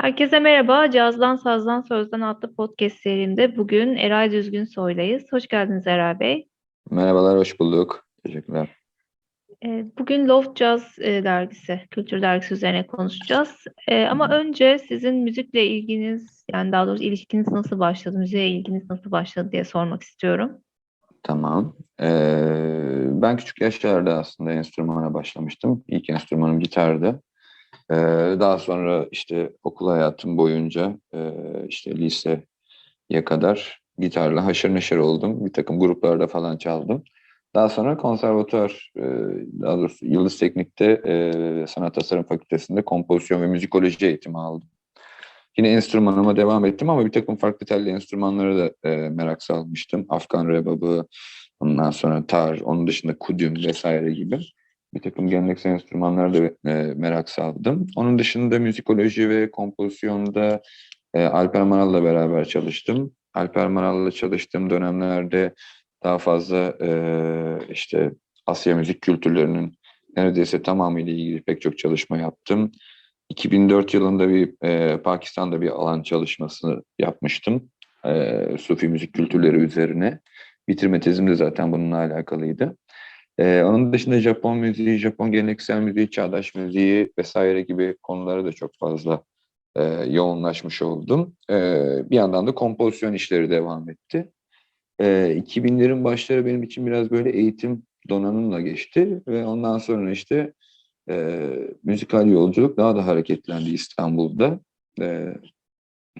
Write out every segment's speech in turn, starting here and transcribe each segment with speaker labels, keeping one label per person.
Speaker 1: Herkese merhaba. Cazdan Sazdan Sözden adlı podcast serimde bugün Eray Düzgün Soy'layız. Hoş geldiniz Eray Bey.
Speaker 2: Merhabalar, hoş bulduk. Teşekkürler.
Speaker 1: Ee, Bugün Loft Jazz e, dergisi, kültür dergisi üzerine konuşacağız. Ee, Ama önce sizin müzikle ilginiz, yani daha doğrusu ilişkiniz nasıl başladı, müziğe ilginiz nasıl başladı diye sormak istiyorum.
Speaker 2: Tamam. Ee, ben küçük yaşlarda aslında enstrümana başlamıştım. İlk enstrümanım gitardı. Daha sonra işte okul hayatım boyunca işte liseye kadar gitarla haşır neşir oldum. Bir takım gruplarda falan çaldım. Daha sonra konservatuvar, e, daha doğrusu Yıldız Teknik'te Sanat Tasarım Fakültesi'nde kompozisyon ve müzikoloji eğitimi aldım. Yine enstrümanıma devam ettim ama bir takım farklı telli enstrümanlara da merak salmıştım. Afgan rebabı, ondan sonra tar, onun dışında kudüm vesaire gibi bir takım geleneksel enstrümanlara da e, merak saldım. Onun dışında müzikoloji ve kompozisyonda e, Alper Maral'la beraber çalıştım. Alper Maral'la çalıştığım dönemlerde daha fazla e, işte Asya müzik kültürlerinin neredeyse tamamıyla ilgili pek çok çalışma yaptım. 2004 yılında bir e, Pakistan'da bir alan çalışması yapmıştım. E, Sufi müzik kültürleri üzerine. Bitirme tezim de zaten bununla alakalıydı. E, onun dışında Japon müziği, Japon geleneksel müziği, çağdaş müziği vesaire gibi konulara da çok fazla e, yoğunlaşmış oldum. E, bir yandan da kompozisyon işleri devam etti. E, 2000'lerin başları benim için biraz böyle eğitim donanımla geçti ve ondan sonra işte e, müzikal yolculuk daha da hareketlendi İstanbul'da. E,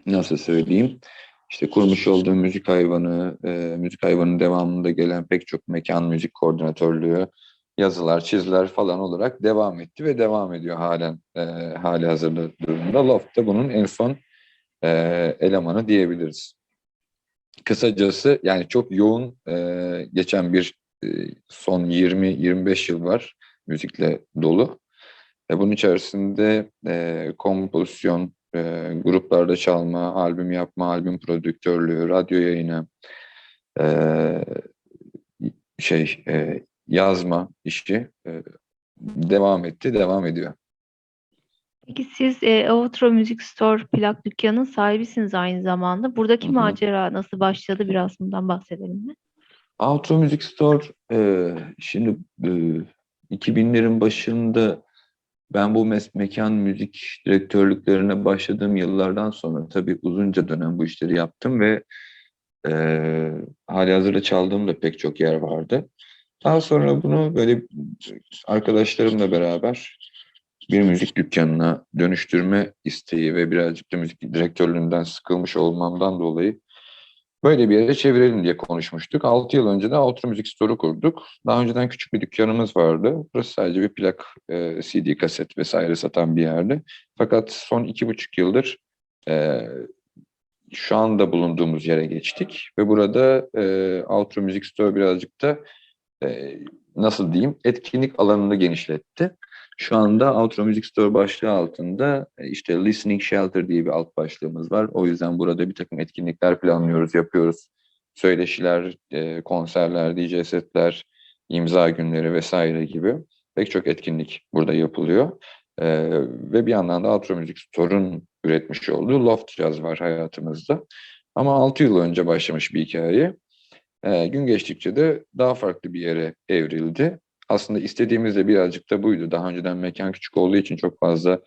Speaker 2: nasıl söyleyeyim? İşte kurmuş olduğum müzik hayvanı, e, müzik hayvanının devamında gelen pek çok mekan müzik koordinatörlüğü, yazılar, çiziler falan olarak devam etti ve devam ediyor halen e, hali hazırda durumda. Loft'ta bunun en son e, elemanı diyebiliriz. Kısacası yani çok yoğun e, geçen bir e, son 20-25 yıl var müzikle dolu. E, bunun içerisinde e, kompozisyon, e, gruplarda çalma, albüm yapma, albüm prodüktörlüğü, radyo yayını, e, şey e, yazma işi e, devam etti, devam ediyor.
Speaker 1: Peki siz e, Outro Music Store plak dükkanının sahibisiniz aynı zamanda. Buradaki
Speaker 2: Hı hı.
Speaker 1: macera nasıl başladı? Biraz bundan bahsedelim mi?
Speaker 2: Outro Music Store e, şimdi e, 2000'lerin başında ben bu mes- mekan müzik direktörlüklerine başladığım yıllardan sonra tabii uzunca dönem bu işleri yaptım ve e, hali hazırda çaldığım da pek çok yer vardı. Daha sonra bunu böyle arkadaşlarımla beraber bir müzik dükkanına dönüştürme isteği ve birazcık da müzik direktörlüğünden sıkılmış olmamdan dolayı böyle bir yere çevirelim diye konuşmuştuk. 6 yıl önce de Outro Müzik Store'u kurduk. Daha önceden küçük bir dükkanımız vardı. Burası sadece bir plak, e, CD, kaset vesaire satan bir yerdi. Fakat son iki buçuk yıldır e, şu anda bulunduğumuz yere geçtik. Ve burada e, Outro Müzik Store birazcık da e, nasıl diyeyim etkinlik alanını genişletti. Şu anda Outro Music Store başlığı altında e, işte Listening Shelter diye bir alt başlığımız var. O yüzden burada bir takım etkinlikler planlıyoruz, yapıyoruz. Söyleşiler, e, konserler, DJ setler, imza günleri vesaire gibi pek çok etkinlik burada yapılıyor. E, ve bir yandan da Outro Music Store'un üretmiş olduğu Loft Jazz var hayatımızda. Ama 6 yıl önce başlamış bir hikaye. E, gün geçtikçe de daha farklı bir yere evrildi aslında istediğimiz de birazcık da buydu. Daha önceden mekan küçük olduğu için çok fazla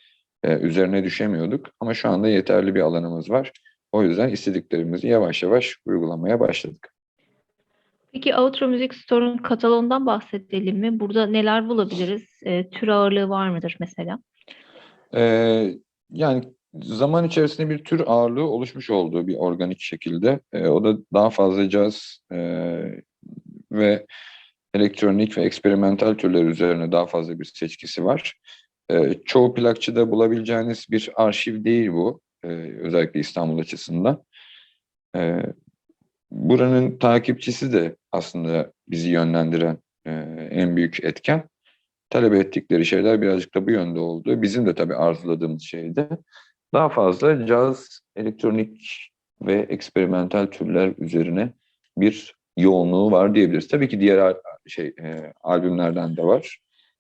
Speaker 2: e, üzerine düşemiyorduk. Ama şu anda yeterli bir alanımız var. O yüzden istediklerimizi yavaş yavaş uygulamaya başladık.
Speaker 1: Peki Outro Music Store'un kataloğundan bahsedelim mi? Burada neler bulabiliriz? E, tür ağırlığı var mıdır mesela?
Speaker 2: Ee, yani zaman içerisinde bir tür ağırlığı oluşmuş olduğu bir organik şekilde. Ee, o da daha fazla caz e, ve elektronik ve eksperimental türler üzerine daha fazla bir seçkisi var. E, çoğu plakçıda bulabileceğiniz bir arşiv değil bu. E, özellikle İstanbul açısından. E, buranın takipçisi de aslında bizi yönlendiren e, en büyük etken. Talep ettikleri şeyler birazcık da bu yönde oldu. Bizim de tabii arzuladığımız şeydi. Daha fazla caz, elektronik ve eksperimental türler üzerine bir yoğunluğu var diyebiliriz. Tabii ki diğer şey e, albümlerden de var.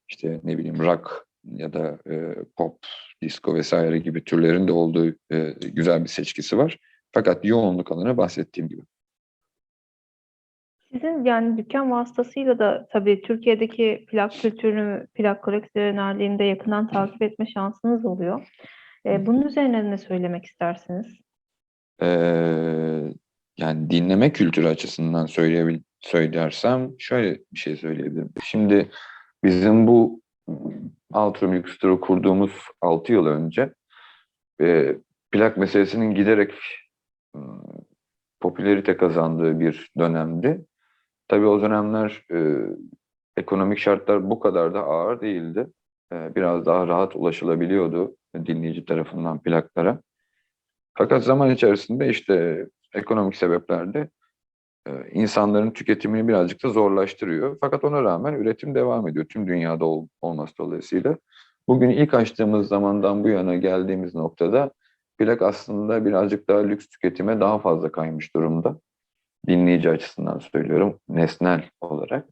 Speaker 2: İşte ne bileyim rock ya da e, pop, disco vesaire gibi türlerin de olduğu e, güzel bir seçkisi var. Fakat yoğunluk alanı bahsettiğim gibi.
Speaker 1: Sizin yani dükkan vasıtasıyla da tabii Türkiye'deki plak kültürünü, plak koleksiyonerliğini de yakından takip etme şansınız oluyor. E, bunun üzerine ne söylemek istersiniz?
Speaker 2: Ee, yani dinleme kültürü açısından söyleyebil söylersem şöyle bir şey söyleyebilirim. Şimdi bizim bu Altro Mixer'ı kurduğumuz 6 yıl önce e, plak meselesinin giderek e, popülerite kazandığı bir dönemdi. Tabii o dönemler e, ekonomik şartlar bu kadar da ağır değildi. E, biraz daha rahat ulaşılabiliyordu dinleyici tarafından plaklara. Fakat zaman içerisinde işte ekonomik sebeplerle e, insanların tüketimini birazcık da zorlaştırıyor. Fakat ona rağmen üretim devam ediyor tüm dünyada ol, olması dolayısıyla. Bugün ilk açtığımız zamandan bu yana geldiğimiz noktada plak aslında birazcık daha lüks tüketime daha fazla kaymış durumda. Dinleyici açısından söylüyorum, nesnel olarak.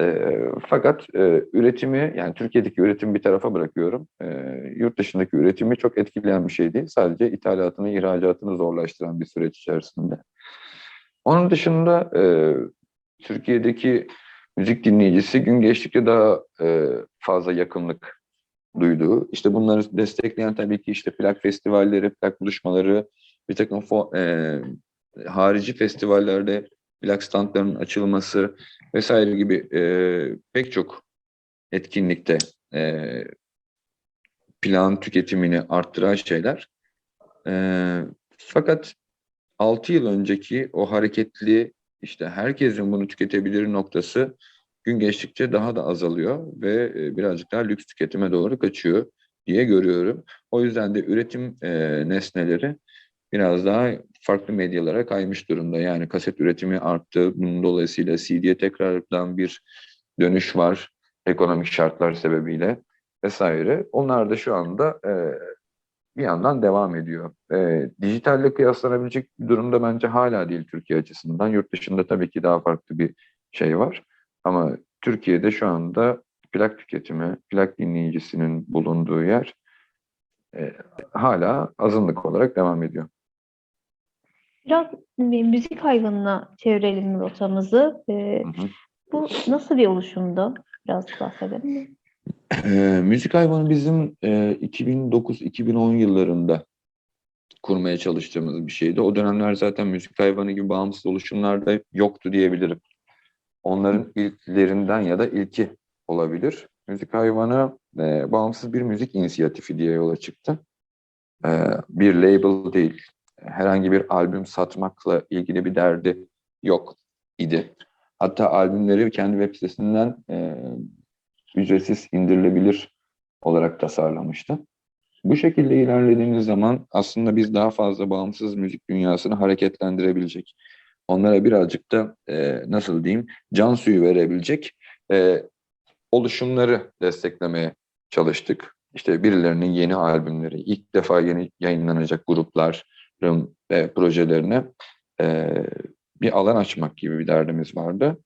Speaker 2: E, fakat e, üretimi, yani Türkiye'deki üretimi bir tarafa bırakıyorum. E, yurt dışındaki üretimi çok etkileyen bir şey değil. Sadece ithalatını, ihracatını zorlaştıran bir süreç içerisinde. Onun dışında e, Türkiye'deki müzik dinleyicisi gün geçtikçe daha e, fazla yakınlık duyduğu. İşte bunları destekleyen tabii ki işte plak festivalleri, plak buluşmaları, bir takım e, harici festivallerde plak standlarının açılması vesaire gibi e, pek çok etkinlikte e, plan tüketimini arttıran şeyler. E, fakat 6 yıl önceki o hareketli işte herkesin bunu tüketebilir noktası gün geçtikçe daha da azalıyor ve e, birazcık daha lüks tüketime doğru kaçıyor diye görüyorum. O yüzden de üretim e, nesneleri biraz daha farklı medyalara kaymış durumda. Yani kaset üretimi arttı. Bunun dolayısıyla CD'ye tekrardan bir dönüş var ekonomik şartlar sebebiyle vesaire. Onlar da şu anda e, bir yandan devam ediyor. E, dijitalle kıyaslanabilecek bir durumda bence hala değil Türkiye açısından. Yurt dışında tabii ki daha farklı bir şey var. Ama Türkiye'de şu anda plak tüketimi, plak dinleyicisinin bulunduğu yer e, hala azınlık olarak devam ediyor.
Speaker 1: Biraz bir müzik hayvanına çevirelim rotamızı. E,
Speaker 2: Hı hı.
Speaker 1: bu nasıl bir oluşumdu? Biraz bahsedelim mi?
Speaker 2: E, müzik hayvanı bizim e, 2009-2010 yıllarında kurmaya çalıştığımız bir şeydi. O dönemler zaten müzik hayvanı gibi bağımsız oluşumlarda yoktu diyebilirim. Onların ilklerinden ya da ilki olabilir. Müzik hayvanı e, bağımsız bir müzik inisiyatifi diye yola çıktı. E, bir label değil, herhangi bir albüm satmakla ilgili bir derdi yok idi. Hatta albümleri kendi web sitesinden e, ücretsiz indirilebilir olarak tasarlamıştı. Bu şekilde ilerlediğimiz zaman aslında biz daha fazla bağımsız müzik dünyasını hareketlendirebilecek, onlara birazcık da e, nasıl diyeyim can suyu verebilecek e, oluşumları desteklemeye çalıştık. İşte birilerinin yeni albümleri, ilk defa yeni yayınlanacak grupların ve projelerine e, bir alan açmak gibi bir derdimiz vardı.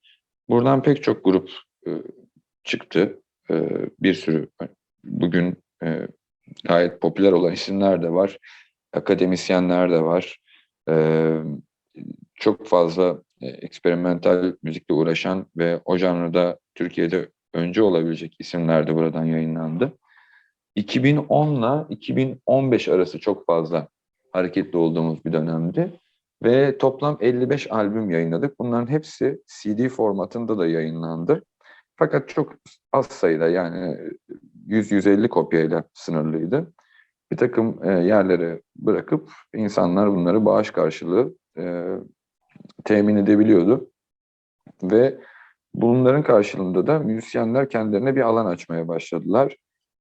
Speaker 2: Buradan pek çok grup e, çıktı. E, bir sürü bugün e, gayet popüler olan isimler de var. Akademisyenler de var. E, çok fazla e, eksperimental müzikle uğraşan ve o janrda Türkiye'de önce olabilecek isimler de buradan yayınlandı. 2010 ile 2015 arası çok fazla hareketli olduğumuz bir dönemdi. Ve toplam 55 albüm yayınladık. Bunların hepsi CD formatında da yayınlandı. Fakat çok az sayıda yani 100-150 kopyayla sınırlıydı. Bir takım e, yerlere bırakıp insanlar bunları bağış karşılığı e, temin edebiliyordu. Ve bunların karşılığında da müzisyenler kendilerine bir alan açmaya başladılar.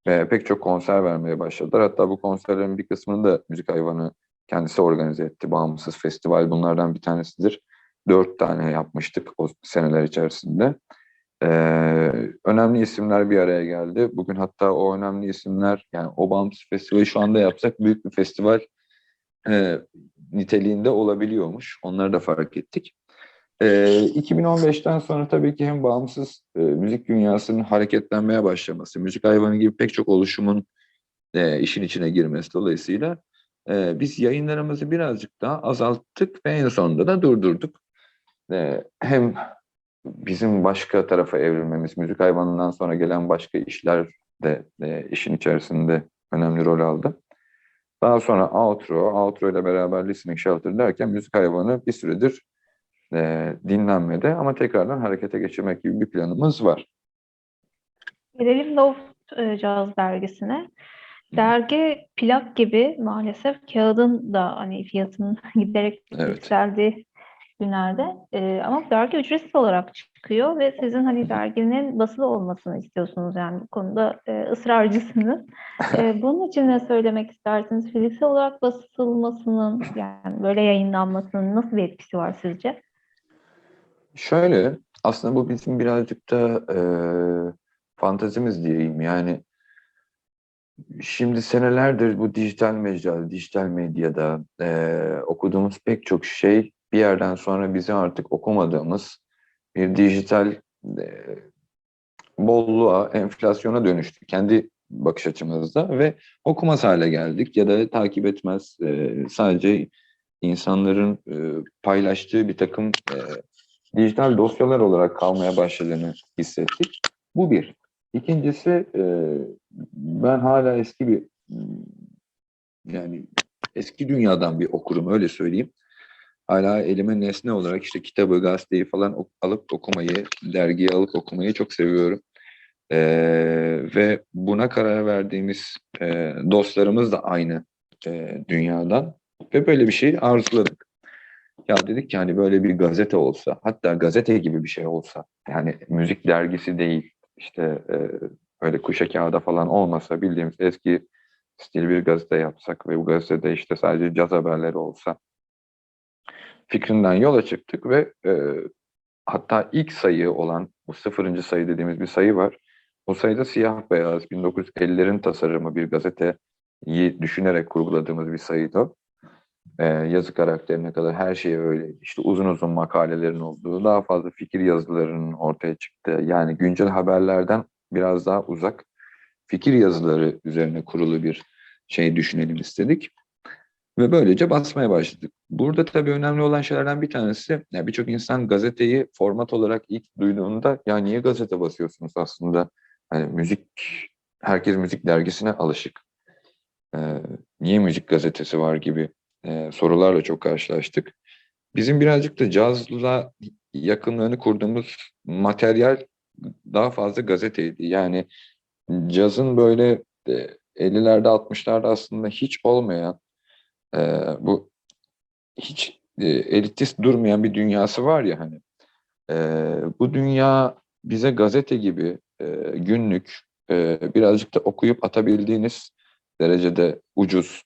Speaker 2: Ve pek çok konser vermeye başladılar. Hatta bu konserlerin bir kısmını da Müzik Hayvanı kendisi organize etti. Bağımsız festival bunlardan bir tanesidir. Dört tane yapmıştık o seneler içerisinde. Ee, önemli isimler bir araya geldi. Bugün hatta o önemli isimler, yani o bağımsız festivali şu anda yapsak büyük bir festival e, niteliğinde olabiliyormuş. Onları da fark ettik. E, 2015'ten sonra tabii ki hem bağımsız e, müzik dünyasının hareketlenmeye başlaması, müzik hayvanı gibi pek çok oluşumun e, işin içine girmesi dolayısıyla e, biz yayınlarımızı birazcık daha azalttık ve en sonunda da durdurduk. E, hem bizim başka tarafa evrilmemiz, müzik hayvanından sonra gelen başka işler de e, işin içerisinde önemli rol aldı. Daha sonra outro, outro ile beraber listening shelter derken müzik hayvanı bir süredir e, dinlenmede ama tekrardan harekete geçirmek gibi bir planımız var.
Speaker 1: Gelelim Loft e, Caz dergisine. Dergi plak gibi maalesef kağıdın da hani fiyatının giderek
Speaker 2: Evet.
Speaker 1: yükseldiği günlerde E, ama dergi ücretsiz olarak çıkıyor ve sizin hani derginin basılı olmasını istiyorsunuz yani bu konuda e, ısrarcısınız. E, bunun için ne söylemek istersiniz? Fiziksel olarak basılmasının yani böyle yayınlanmasının nasıl bir etkisi var sizce?
Speaker 2: Şöyle, aslında bu bizim birazcık da e, fantazimiz diyeyim. Yani şimdi senelerdir bu dijital mecra, dijital medyada e, okuduğumuz pek çok şey bir yerden sonra bizi artık okumadığımız bir dijital e, bolluğa, enflasyona dönüştü. Kendi bakış açımızda ve okumaz hale geldik ya da takip etmez. e, sadece insanların e, paylaştığı bir takım e, dijital dosyalar olarak kalmaya başladığını hissettik. Bu bir. İkincisi e, ben hala eski bir yani eski dünyadan bir okurum öyle söyleyeyim. Hala elime nesne olarak işte kitabı, gazeteyi falan alıp okumayı, dergiyi alıp okumayı çok seviyorum. E, ve buna karar verdiğimiz e, dostlarımız da aynı e, dünyadan ve böyle bir şey arzuladık. Ya dedik ki hani böyle bir gazete olsa, hatta gazete gibi bir şey olsa, yani müzik dergisi değil, işte e, öyle kuşa kağıda falan olmasa bildiğimiz eski stil bir gazete yapsak ve bu gazetede işte sadece caz haberleri olsa fikrinden yola çıktık ve e, hatta ilk sayı olan bu sıfırıncı sayı dediğimiz bir sayı var. O sayıda siyah beyaz 1950'lerin tasarımı bir gazeteyi düşünerek kurguladığımız bir sayıydı e, yazı karakterine kadar her şey öyle. İşte uzun uzun makalelerin olduğu, daha fazla fikir yazılarının ortaya çıktığı, yani güncel haberlerden biraz daha uzak fikir yazıları üzerine kurulu bir şey düşünelim istedik. Ve böylece basmaya başladık. Burada tabii önemli olan şeylerden bir tanesi, ya birçok insan gazeteyi format olarak ilk duyduğunda ya niye gazete basıyorsunuz aslında? Hani müzik, herkes müzik dergisine alışık. Ee, niye müzik gazetesi var gibi e, sorularla çok karşılaştık. Bizim birazcık da cazla yakınlığını kurduğumuz materyal daha fazla gazeteydi. Yani cazın böyle e, 50'lerde 60'larda aslında hiç olmayan e, bu hiç e, elitist durmayan bir dünyası var ya hani. E, bu dünya bize gazete gibi e, günlük e, birazcık da okuyup atabildiğiniz derecede ucuz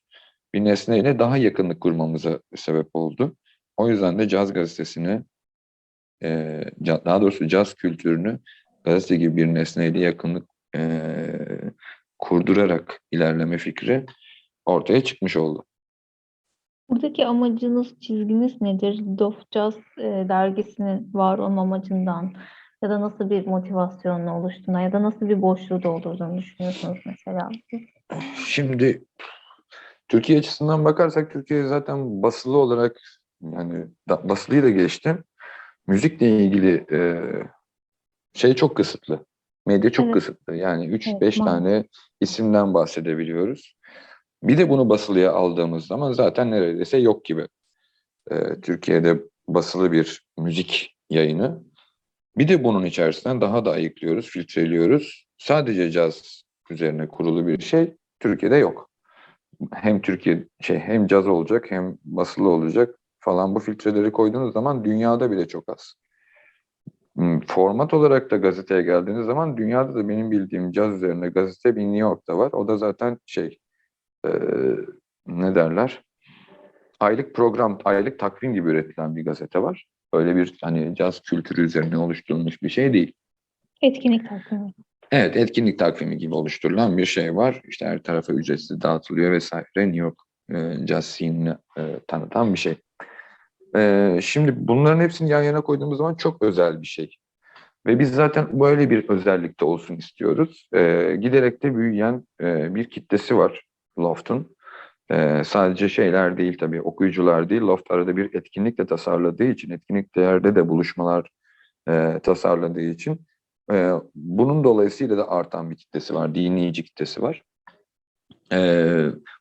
Speaker 2: bir nesneyle daha yakınlık kurmamıza sebep oldu. O yüzden de caz gazetesini, e, daha doğrusu caz kültürünü gazete gibi bir nesneyle yakınlık e, kurdurarak ilerleme fikri ortaya çıkmış oldu.
Speaker 1: Buradaki amacınız, çizginiz nedir? Dof Jazz e, dergisinin var olma amacından ya da nasıl bir motivasyonla oluştuğuna ya da nasıl bir boşluğu doldurduğunu düşünüyorsunuz mesela?
Speaker 2: Şimdi Türkiye açısından bakarsak Türkiye zaten basılı olarak yani basılıyı da geçtim. Müzikle ilgili e, şey çok kısıtlı. Medya çok
Speaker 1: Evet.
Speaker 2: kısıtlı. Yani 3-5
Speaker 1: Evet,
Speaker 2: tane isimden bahsedebiliyoruz. Bir de bunu basılıya aldığımız zaman zaten neredeyse yok gibi. E, Türkiye'de basılı bir müzik yayını. Bir de bunun içerisinden daha da ayıklıyoruz, filtreliyoruz. Sadece caz üzerine kurulu bir şey Türkiye'de yok. Hem Türkiye şey hem caz olacak hem basılı olacak falan bu filtreleri koyduğunuz zaman dünyada bile çok az. Hmm, Format olarak da gazeteye geldiğiniz zaman dünyada da benim bildiğim caz üzerine gazete bir New York'ta var. O da zaten şey e, ne derler? Aylık program, aylık takvim gibi üretilen bir gazete var. Öyle bir hani caz kültürü üzerine oluşturulmuş bir şey değil.
Speaker 1: Etkinlik takvimi.
Speaker 2: Evet, etkinlik takvimi gibi oluşturulan bir şey var. İşte her tarafa ücretsiz dağıtılıyor vesaire. New York e, jazz scene'ini e, tanıtan bir şey. Ee, şimdi bunların hepsini yan yana koyduğumuz zaman çok özel bir şey. Ve biz zaten böyle bir özellikte olsun istiyoruz. Ee, giderek de büyüyen e, bir kitlesi var Loft'un. Ee, sadece şeyler değil tabii, okuyucular değil. Loft arada bir etkinlik de tasarladığı için, etkinliklerde de buluşmalar e, tasarladığı için e, bunun dolayısıyla da artan bir kitlesi var, dinleyici kitlesi var. E,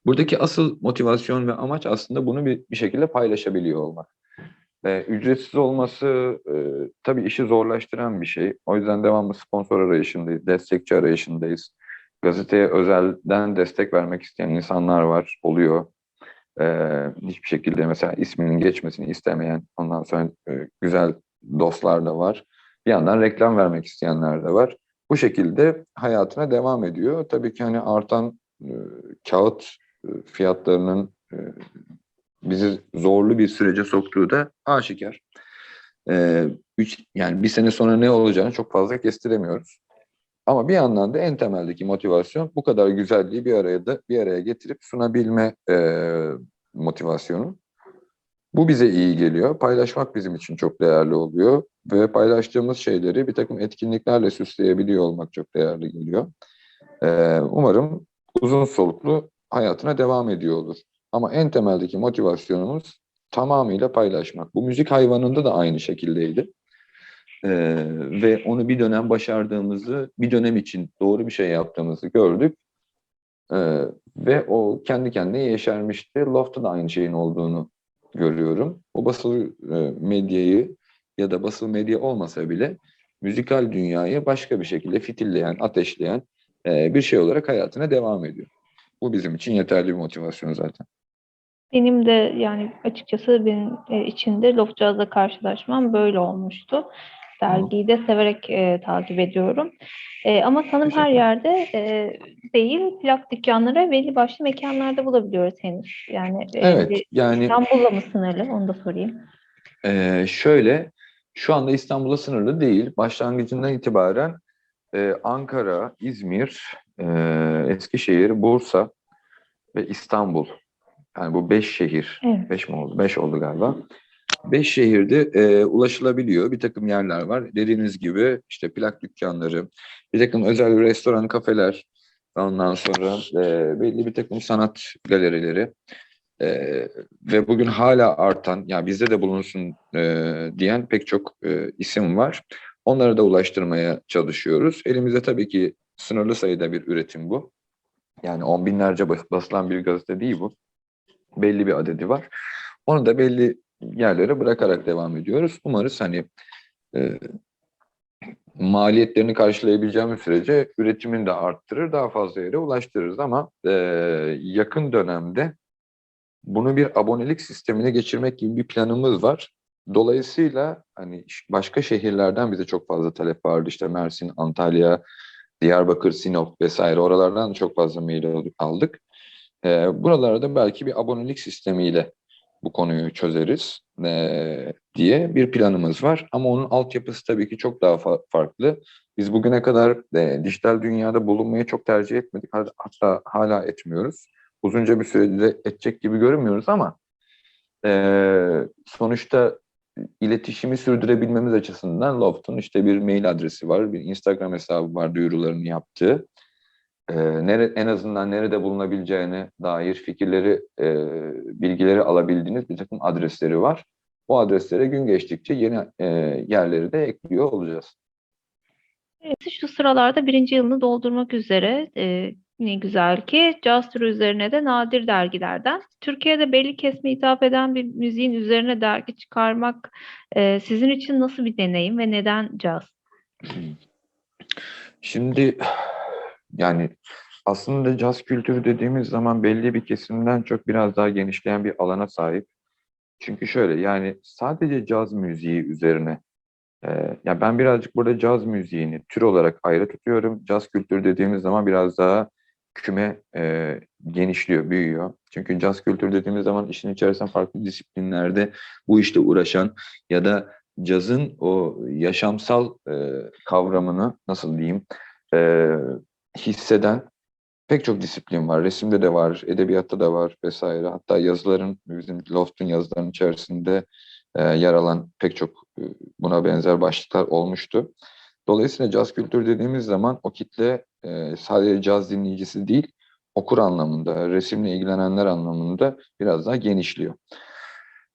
Speaker 2: buradaki asıl motivasyon ve amaç aslında bunu bir, bir şekilde paylaşabiliyor olmak. E, ücretsiz olması e, tabii işi zorlaştıran bir şey. O yüzden devamlı sponsor arayışındayız, destekçi arayışındayız. Gazeteye özelden destek vermek isteyen insanlar var, oluyor. E, hiçbir şekilde mesela isminin geçmesini istemeyen, ondan sonra e, güzel dostlar da var. Bir yandan reklam vermek isteyenler de var. Bu şekilde hayatına devam ediyor. Tabii ki hani artan e, kağıt e, fiyatlarının e, bizi zorlu bir sürece soktuğu da aşikar. E, üç, yani bir sene sonra ne olacağını çok fazla kestiremiyoruz. Ama bir yandan da en temeldeki motivasyon bu kadar güzelliği bir araya da bir araya getirip sunabilme e, motivasyonu. Bu bize iyi geliyor. Paylaşmak bizim için çok değerli oluyor ve paylaştığımız şeyleri bir takım etkinliklerle süsleyebiliyor olmak çok değerli geliyor. Ee, umarım uzun soluklu hayatına devam ediyor olur. Ama en temeldeki motivasyonumuz tamamıyla paylaşmak. Bu müzik hayvanında da aynı şekildeydi. Ee, ve onu bir dönem başardığımızı, bir dönem için doğru bir şey yaptığımızı gördük. Ee, ve o kendi kendine yeşermişti. Loft'ta da aynı şeyin olduğunu görüyorum. O basılı e, medyayı ya da basılı medya olmasa bile müzikal dünyayı başka bir şekilde fitilleyen, ateşleyen e, bir şey olarak hayatına devam ediyor. Bu bizim için yeterli bir motivasyon zaten.
Speaker 1: Benim de yani açıkçası benim e, içinde Loft Jazz'la karşılaşmam böyle olmuştu. Dergiyi de severek e, takip ediyorum. E, ama sanırım her yerde e, değil, plak dükkanları belli başlı mekanlarda bulabiliyoruz henüz. Yani, e,
Speaker 2: evet, yani
Speaker 1: İstanbul'la mı sınırlı? Onu da sorayım.
Speaker 2: E, şöyle, şu anda İstanbul'a sınırlı değil. Başlangıcından itibaren e, Ankara, İzmir, e, Eskişehir, Bursa ve İstanbul. Yani bu beş şehir.
Speaker 1: Evet.
Speaker 2: Beş mi oldu? Beş oldu galiba. Beş şehirde e, ulaşılabiliyor. Bir takım yerler var. Dediğiniz gibi işte plak dükkanları, bir takım özel restoran, kafeler, ondan sonra e, belli bir takım sanat galerileri e, ve bugün hala artan, yani bizde de bulunsun e, diyen pek çok e, isim var. Onları da ulaştırmaya çalışıyoruz. Elimizde tabii ki sınırlı sayıda bir üretim bu. Yani on binlerce basılan bir gazete değil bu. Belli bir adedi var. Onu da belli yerlere bırakarak devam ediyoruz. Umarız hani e, maliyetlerini karşılayabileceğimiz sürece üretimini de arttırır, daha fazla yere ulaştırırız ama e, yakın dönemde bunu bir abonelik sistemine geçirmek gibi bir planımız var. Dolayısıyla hani başka şehirlerden bize çok fazla talep vardı. İşte Mersin, Antalya, Diyarbakır, Sinop vesaire oralardan çok fazla mail aldık. E, buralarda belki bir abonelik sistemiyle bu konuyu çözeriz e, diye bir planımız var. Ama onun altyapısı tabii ki çok daha fa- farklı. Biz bugüne kadar e, dijital dünyada bulunmayı çok tercih etmedik. Hatta hala etmiyoruz. Uzunca bir sürede edecek gibi görünmüyoruz ama e, sonuçta iletişimi sürdürebilmemiz açısından Loft'un işte bir mail adresi var, bir Instagram hesabı var duyurularını yaptığı e, nere, en azından nerede bulunabileceğine dair fikirleri, e, bilgileri alabildiğiniz bir takım adresleri var. Bu adreslere gün geçtikçe yeni e, yerleri de ekliyor olacağız.
Speaker 1: Evet, şu sıralarda birinci yılını doldurmak üzere e, ne güzel ki caz türü üzerine de nadir dergilerden. Türkiye'de belli kesme hitap eden bir müziğin üzerine dergi çıkarmak e, sizin için nasıl bir deneyim ve neden caz?
Speaker 2: Şimdi yani aslında caz kültürü dediğimiz zaman belli bir kesimden çok biraz daha genişleyen bir alana sahip. Çünkü şöyle yani sadece caz müziği üzerine e, ya ben birazcık burada caz müziğini tür olarak ayrı tutuyorum. Caz kültürü dediğimiz zaman biraz daha küme e, genişliyor, büyüyor. Çünkü caz kültürü dediğimiz zaman işin içerisinde farklı disiplinlerde bu işte uğraşan ya da cazın o yaşamsal e, kavramını nasıl diyeyim e, hisseden pek çok disiplin var. Resimde de var, edebiyatta da var vesaire. Hatta yazıların, bizim Loft'un yazılarının içerisinde e, yer alan pek çok e, buna benzer başlıklar olmuştu. Dolayısıyla caz kültürü dediğimiz zaman o kitle e, sadece caz dinleyicisi değil, okur anlamında, resimle ilgilenenler anlamında biraz daha genişliyor.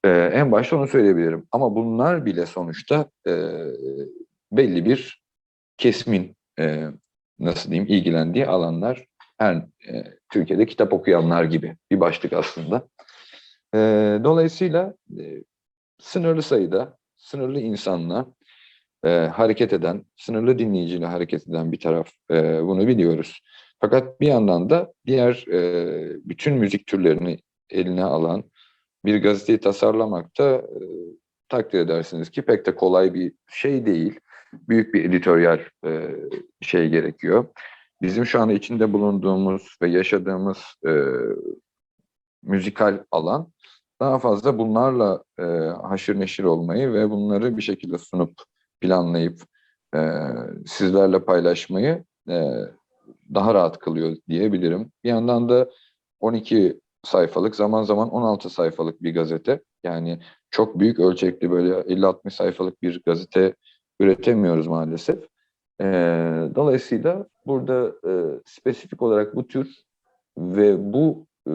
Speaker 2: E, en başta onu söyleyebilirim. Ama bunlar bile sonuçta e, belli bir kesmin e, nasıl diyeyim ilgilendiği alanlar her e, Türkiye'de kitap okuyanlar gibi bir başlık aslında. E, dolayısıyla e, sınırlı sayıda, sınırlı insanla e, hareket eden, sınırlı dinleyiciyle hareket eden bir taraf e, bunu biliyoruz. Fakat bir yandan da diğer e, bütün müzik türlerini eline alan bir gazeteyi tasarlamak da e, takdir edersiniz ki pek de kolay bir şey değil. Büyük bir editoryal e, şey gerekiyor. Bizim şu anda içinde bulunduğumuz ve yaşadığımız e, müzikal alan daha fazla bunlarla e, haşır neşir olmayı ve bunları bir şekilde sunup planlayıp e, sizlerle paylaşmayı e, daha rahat kılıyor diyebilirim. Bir yandan da 12 sayfalık zaman zaman 16 sayfalık bir gazete. Yani çok büyük ölçekli böyle 50-60 sayfalık bir gazete üretemiyoruz maalesef. E, dolayısıyla burada e, spesifik olarak bu tür ve bu e,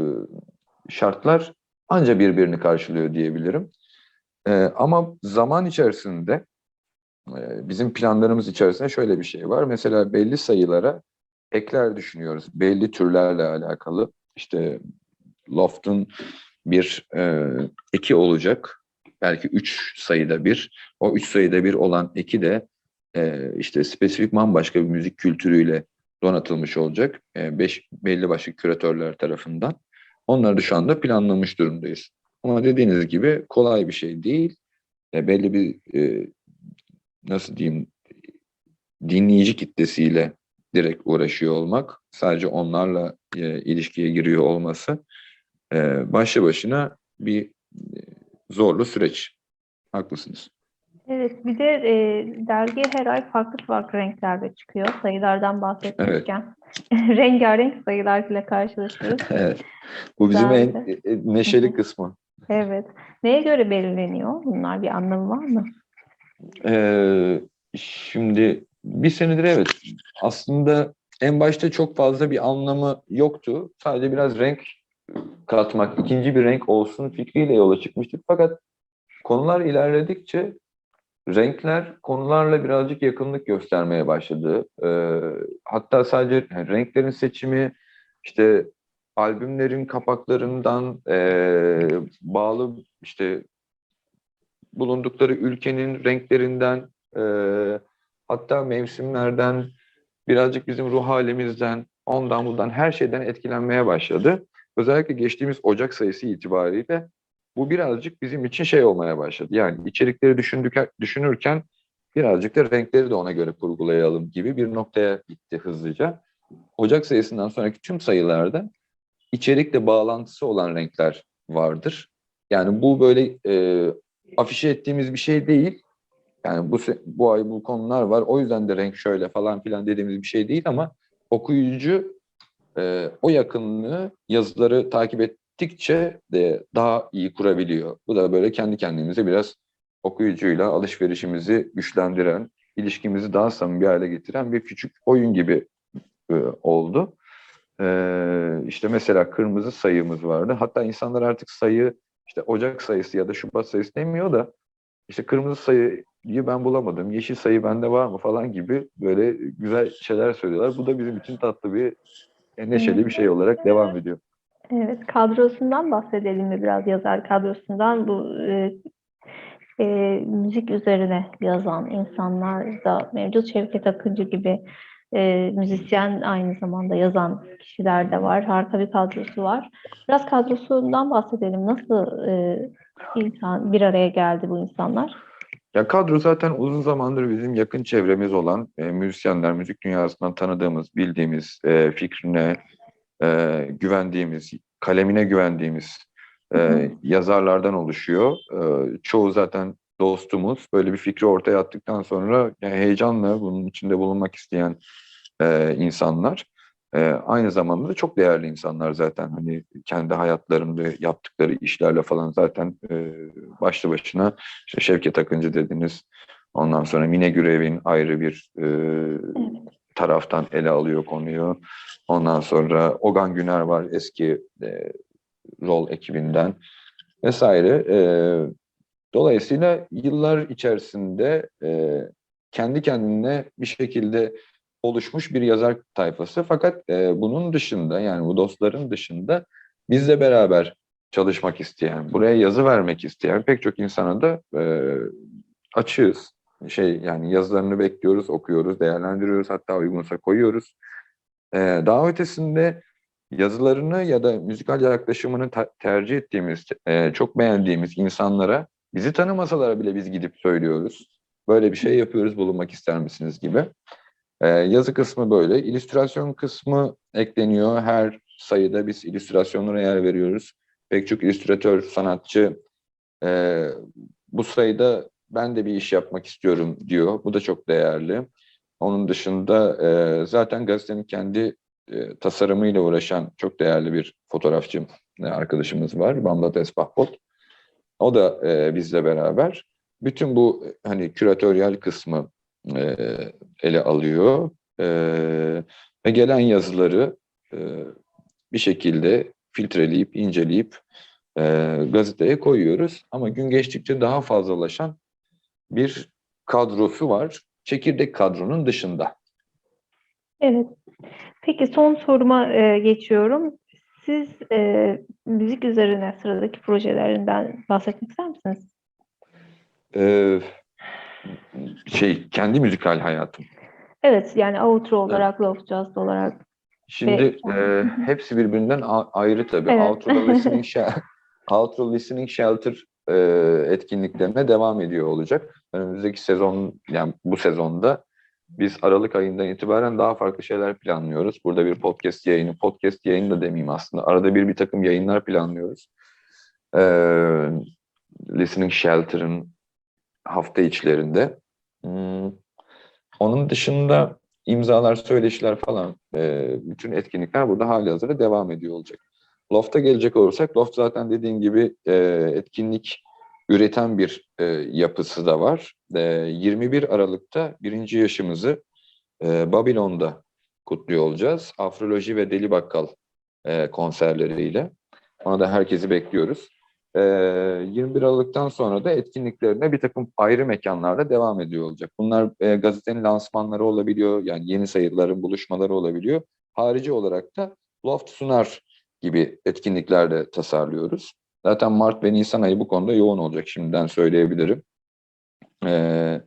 Speaker 2: şartlar anca birbirini karşılıyor diyebilirim. E, ama zaman içerisinde e, bizim planlarımız içerisinde şöyle bir şey var. Mesela belli sayılara ekler düşünüyoruz. Belli türlerle alakalı. İşte Loft'un bir e, eki olacak. Belki üç sayıda bir. O üç sayıda bir olan eki de e, işte spesifik başka bir müzik kültürüyle donatılmış olacak. E, beş, belli başlı küratörler tarafından. Onları da şu anda planlamış durumdayız. Ama dediğiniz gibi kolay bir şey değil. E, belli bir e, nasıl diyeyim dinleyici kitlesiyle direkt uğraşıyor olmak, sadece onlarla e, ilişkiye giriyor olması e, başlı başına bir e, zorlu süreç. Haklısınız.
Speaker 1: Evet, bir de e, dergi her ay farklı farklı renklerde çıkıyor. Sayılardan bahsetmişken. Evet. Rengarenk sayılarla karşılaşıyoruz.
Speaker 2: Evet. Bu bizim en e, e, neşeli kısmı.
Speaker 1: Evet. Neye göre belirleniyor? Bunlar bir anlamı var mı?
Speaker 2: Ee, şimdi bir senedir evet. Aslında en başta çok fazla bir anlamı yoktu. Sadece biraz renk katmak, ikinci bir renk olsun fikriyle yola çıkmıştık. Fakat konular ilerledikçe renkler konularla birazcık yakınlık göstermeye başladı. Ee, hatta sadece renklerin seçimi, işte albümlerin kapaklarından e, bağlı işte bulundukları ülkenin renklerinden e, hatta mevsimlerden birazcık bizim ruh halimizden ondan bundan her şeyden etkilenmeye başladı. Özellikle geçtiğimiz Ocak sayısı itibariyle bu birazcık bizim için şey olmaya başladı. Yani içerikleri düşündük, düşünürken birazcık da renkleri de ona göre kurgulayalım gibi bir noktaya gitti hızlıca. Ocak sayısından sonraki tüm sayılarda içerikle bağlantısı olan renkler vardır. Yani bu böyle e, afişe ettiğimiz bir şey değil. Yani bu bu ay bu konular var. O yüzden de renk şöyle falan filan dediğimiz bir şey değil ama okuyucu e, o yakınlığı yazıları takip ettikçe de daha iyi kurabiliyor. Bu da böyle kendi kendimize biraz okuyucuyla alışverişimizi güçlendiren, ilişkimizi daha samimi hale getiren bir küçük oyun gibi e, oldu. E, işte mesela kırmızı sayımız vardı. Hatta insanlar artık sayı işte Ocak sayısı ya da Şubat sayısı demiyor da işte kırmızı sayıyı ben bulamadım, yeşil sayı bende var mı falan gibi böyle güzel şeyler söylüyorlar. Bu da bizim için tatlı bir neşeli bir şey olarak devam ediyor.
Speaker 1: Evet, kadrosundan bahsedelim mi biraz yazar kadrosundan bu e, e, müzik üzerine yazan insanlar da mevcut Şevket Akıncı gibi e, müzisyen aynı zamanda yazan kişiler de var. Harika bir kadrosu var. Biraz kadrosundan bahsedelim. Nasıl e, insan bir araya geldi bu insanlar?
Speaker 2: Ya kadro zaten uzun zamandır bizim yakın çevremiz olan e, müzisyenler, müzik dünyasından tanıdığımız, bildiğimiz, e, fikrine e, güvendiğimiz, kalemine güvendiğimiz e, yazarlardan oluşuyor. E, çoğu zaten dostumuz. Böyle bir fikri ortaya attıktan sonra yani heyecanla bunun içinde bulunmak isteyen e, insanlar. Ee, aynı zamanda da çok değerli insanlar zaten. Hani kendi hayatlarında yaptıkları işlerle falan zaten e, başlı başına işte Şevket Akıncı dediniz. Ondan sonra Mine Gürev'in ayrı bir e, taraftan ele alıyor konuyu. Ondan sonra Ogan Güner var eski e, rol ekibinden vesaire. E, dolayısıyla yıllar içerisinde e, kendi kendine bir şekilde oluşmuş bir yazar tayfası. Fakat e, bunun dışında yani bu dostların dışında bizle beraber çalışmak isteyen, buraya yazı vermek isteyen pek çok insana da e, açığız. Şey yani yazılarını bekliyoruz, okuyoruz, değerlendiriyoruz, hatta uygunsa koyuyoruz. E, daha ötesinde yazılarını ya da müzikal yaklaşımını tercih ettiğimiz, e, çok beğendiğimiz insanlara bizi tanımasalar bile biz gidip söylüyoruz. Böyle bir şey yapıyoruz, bulunmak ister misiniz gibi. Ee, yazı kısmı böyle. İllüstrasyon kısmı ekleniyor. Her sayıda biz illüstrasyonlara yer veriyoruz. Pek çok illüstratör, sanatçı e, bu sayıda ben de bir iş yapmak istiyorum diyor. Bu da çok değerli. Onun dışında e, zaten gazetenin kendi e, tasarımıyla uğraşan çok değerli bir fotoğrafçı e, arkadaşımız var. Bambat Espahbot. O da e, bizle beraber. Bütün bu e, hani küratöryel kısmı e, ele alıyor e, ve gelen yazıları e, bir şekilde filtreleyip, inceleyip e, gazeteye koyuyoruz. Ama gün geçtikçe daha fazlalaşan bir kadrosu var. Çekirdek kadronun dışında.
Speaker 1: Evet. Peki son soruma e, geçiyorum. Siz e, müzik üzerine sıradaki projelerinden bahsetmek ister misiniz?
Speaker 2: Ee, şey kendi müzikal hayatım.
Speaker 1: Evet, yani outro olarak, Love Jazz olarak.
Speaker 2: Şimdi
Speaker 1: Ve-
Speaker 2: e, hepsi birbirinden ayrı tabii.
Speaker 1: Evet.
Speaker 2: Outro Listening, Shel- Outro Listening Shelter e, etkinliklerine devam ediyor olacak. Önümüzdeki sezon, yani bu sezonda biz Aralık ayından itibaren daha farklı şeyler planlıyoruz. Burada bir podcast yayını, podcast yayını da demeyeyim aslında. Arada bir bir takım yayınlar planlıyoruz. E, Listening Shelter'ın hafta içlerinde. Hmm. Onun dışında imzalar, söyleşiler falan e, bütün etkinlikler burada hali hazırda devam ediyor olacak. Loft'a gelecek olursak, Loft zaten dediğim gibi e, etkinlik üreten bir e, yapısı da var. E, 21 Aralık'ta birinci yaşımızı e, Babilon'da kutluyor olacağız. Afroloji ve Deli Bakkal e, konserleriyle. Ona da herkesi bekliyoruz. E, 21 Aralık'tan sonra da etkinliklerine bir takım ayrı mekanlarda devam ediyor olacak. Bunlar e, gazetenin lansmanları olabiliyor, yani yeni sayıların buluşmaları olabiliyor. Harici olarak da Loft Sunar gibi etkinlikler de tasarlıyoruz. Zaten Mart ve Nisan ayı bu konuda yoğun olacak şimdiden söyleyebilirim. Ee,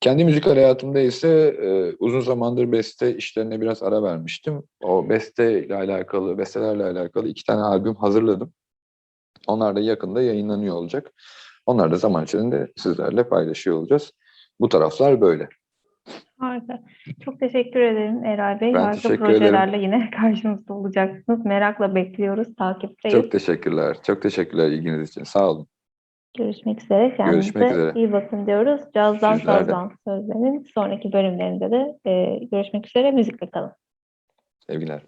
Speaker 2: kendi müzikal hayatımda ise e, uzun zamandır beste işlerine biraz ara vermiştim. O beste ile alakalı, bestelerle alakalı iki tane albüm hazırladım. Onlar da yakında yayınlanıyor olacak. Onlar da zaman içinde sizlerle paylaşıyor olacağız. Bu taraflar böyle.
Speaker 1: Harika. Çok teşekkür ederim Eray Bey.
Speaker 2: Ben
Speaker 1: Harika projelerle yine karşımızda olacaksınız. Merakla bekliyoruz, takipteyiz.
Speaker 2: Çok teşekkürler. Çok teşekkürler ilginiz için. Sağ olun.
Speaker 1: Görüşmek üzere. Kendinize
Speaker 2: Görüşmek üzere.
Speaker 1: iyi bakın diyoruz. Cazdan
Speaker 2: Sizler.
Speaker 1: Sazdan Sözler'in sonraki bölümlerinde de e, görüşmek üzere. Müzikle kalın.
Speaker 2: Sevgiler.